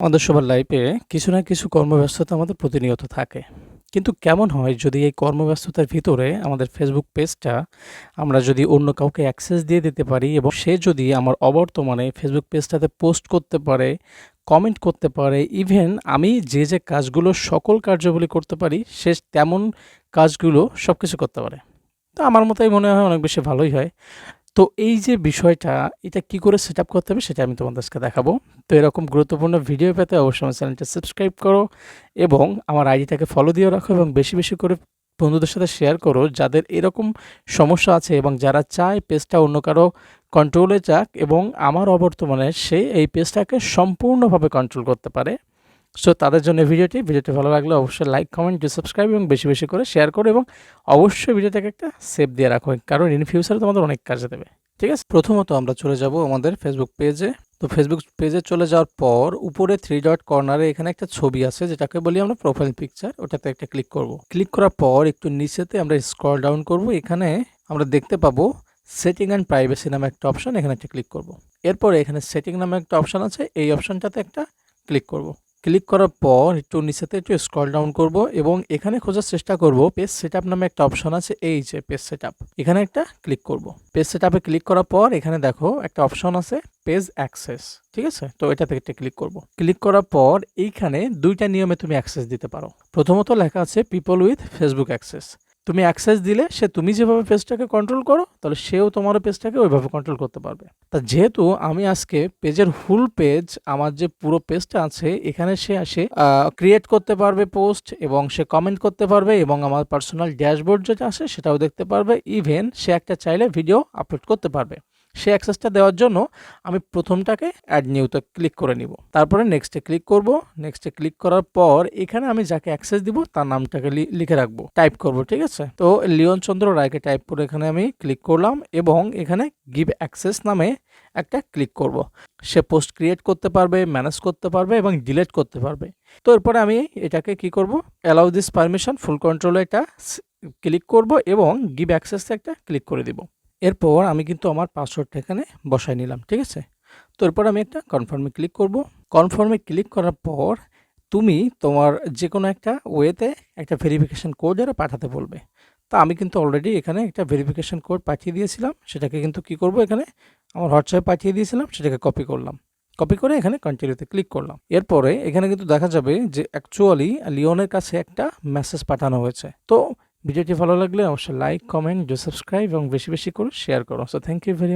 আমাদের সবার লাইফে কিছু না কিছু কর্মব্যস্ততা আমাদের প্রতিনিয়ত থাকে। কিন্তু কেমন হয় যদি এই কর্মব্যস্ততার ভিতরে আমাদের ফেসবুক পেজটা আমরা যদি অন্য কাউকে অ্যাক্সেস দিয়ে দিতে পারি এবং সে যদি আমার অবর্তমানে ফেসবুক পেজটাতে পোস্ট করতে পারে কমেন্ট করতে পারে ইভেন আমি যে যে কাজগুলো সকল কার্যাবলী করতে পারি, সে তেমন কাজগুলো সব কিছু করতে পারে। তো আমার মতোই মনে হয় অনেক বেশি ভালোই হয়। তো এই যে বিষয়টা, এটা কি করে সেট আপ করতে হবে সেটা আমি তোমাদের আজকে দেখাবো। তো এরকম গুরুত্বপূর্ণ ভিডিও পেতে অবশ্যই আমার চ্যানেলটা সাবস্ক্রাইব করো এবং আমার আইডিটাকে ফলো দিয়ে রাখো এবং বেশি বেশি করে বন্ধুদের সাথে শেয়ার করো যাদের এরকম সমস্যা আছে এবং যারা চায় পেজটা অন্য কারও কন্ট্রোলে যাক এবং আমার অবর্তমানে সে এই পেজটাকে সম্পূর্ণভাবে কন্ট্রোল করতে পারে। সো তাদের জন্য ভিডিওটি ভিডিওটি ভালো লাগলে অবশ্যই লাইক কমেন্ট সাবস্ক্রাইব এবং বেশি বেশি করে শেয়ার করো এবং অবশ্যই ভিডিওটাকে একটা সেভ দিয়ে রাখো, কারণ ইন ফিউচারে তোমাদের অনেক কাজে দেবে। ঠিক আছে? প্রথমত আমরা চলে যাব আমাদের ফেসবুক পেজে তো ফেসবুক পেজে চলে যাওয়ার পর উপরে থ্রি ডট কর্নারে এখানে একটা ছবি আছে, যেটাকে বলি আমরা প্রোফাইল পিকচার ওটাতে একটা ক্লিক করব। ক্লিক করার পর একটু নিচেতে আমরা স্ক্রল ডাউন করব। এখানে আমরা দেখতে পাবো সেটিং অ্যান্ড প্রাইভেসি নামে একটা অপশন এখানে একটা ক্লিক করব। এরপরে এখানে সেটিং নামে একটা অপশন আছে, এই অপশনটাতে একটা ক্লিক করব। ক্লিক করার পর একটু নিচেতে একটু স্ক্রল ডাউন করব এবং এখানে খোঁজার চেষ্টা করব পেজ সেটআপ নামে একটা অপশন আছে, এই যে পেজ সেটআপ এখানে একটা ক্লিক করব। পেজ সেট ক্লিক করার পর এখানে দেখো একটা অপশন আছে পেজ অ্যাক্সেস ঠিক আছে? তো এটা থেকে ক্লিক করব। ক্লিক করার পর এইখানে দুইটা নিয়মে তুমি অ্যাক্সেস দিতে পারো। প্রথমত লেখা আছে পিপল উইথ ফেসবুক অ্যাক্সেস তুমি অ্যাক্সেস দিলে সে তুমি যেভাবে পেজটাকে কন্ট্রোল করো, তাহলে সেও তোমার পেজটাকে ওইভাবে কন্ট্রোল করতে পারবে। তা যেহেতু আমি আজকে পেজের ফুল পেজ আমার যে পুরো পেজটা আছে, এখানে সে আসে ক্রিয়েট করতে পারবে পোস্ট এবং সে কমেন্ট করতে পারবে এবং আমার পার্সোনাল ড্যাশবোর্ড যেটা আছে সেটাও দেখতে পারবে। ইভেন সে একটা চাইলে ভিডিও আপলোড করতে পারবে। সে অ্যাক্সেসটা দেওয়ার জন্য আমি প্রথমটাকে অ্যাড নিউতে ক্লিক করে নিব। তারপরে নেক্সটে ক্লিক করব। নেক্সটে ক্লিক করার পর এখানে আমি যাকে অ্যাক্সেস দিব তার নামটাকে লিখে রাখব। টাইপ করব, ঠিক আছে? তো লিওন চন্দ্র রায়কে টাইপ করে এখানে আমি ক্লিক করলাম এবং এখানে গিভ অ্যাক্সেস নামে একটা ক্লিক করব। সে পোস্ট ক্রিয়েট করতে পারবে ম্যানেজ করতে পারবে এবং ডিলেট করতে পারবে। তো এরপরে আমি এটাকে কি করব? অ্যালাউ দিস পারমিশন ফুল কন্ট্রোলে এটা ক্লিক করব এবং গিভ অ্যাক্সেসে একটা ক্লিক করে দিব। এরপর আমি কিন্তু আমার পাসওয়ার্ডটা এখানে বসাই নিলাম, ঠিক আছে? তো এরপর আমি একটা কনফার্মে ক্লিক করব। কনফার্মে ক্লিক করার পর তুমি তোমার যে কোনো একটা ওয়েতে একটা ভেরিফিকেশান কোড এরা পাঠাতে বলবে। তা আমি কিন্তু অলরেডি এখানে একটা ভেরিফিকেশান কোড পাঠিয়ে দিয়েছিলাম, সেটাকে কিন্তু কি করব এখানে? আমার হোয়াটসঅ্যাপে পাঠিয়ে দিয়েছিলাম, সেটাকে কপি করলাম। কপি করে এখানে কন্টিনিউতে ক্লিক করলাম। এরপরে এখানে কিন্তু দেখা যাবে যে অ্যাকচুয়ালি লিওনের কাছে একটা মেসেজ পাঠানো হয়েছে। তো ভিডিওটি ভালো লাগলে অবশ্যই লাইক কমেন্ট সাবস্ক্রাইব এবং বেশি বেশি করে শেয়ার করো। So thank you very